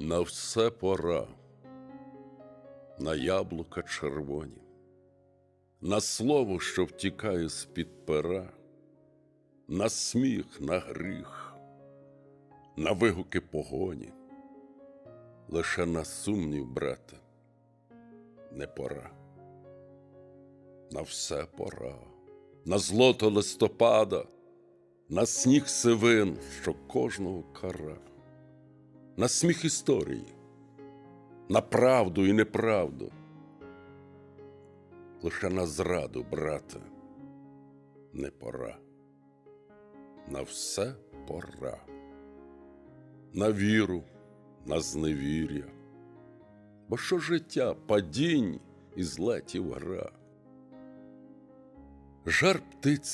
На все пора, на яблука червоні, на слово, що втікає з-під пера, на сміх, на гріх, на вигуки погоні, лише на сумнів, брате, не пора. На все пора, на злото листопада, на сніг сивин, що кожного кара на сміх історії, на правду і неправду. Лише на зраду, брате, не пора. На все пора. На віру, на зневір'я. Бо що життя падінь і злетів гра. Жар птиця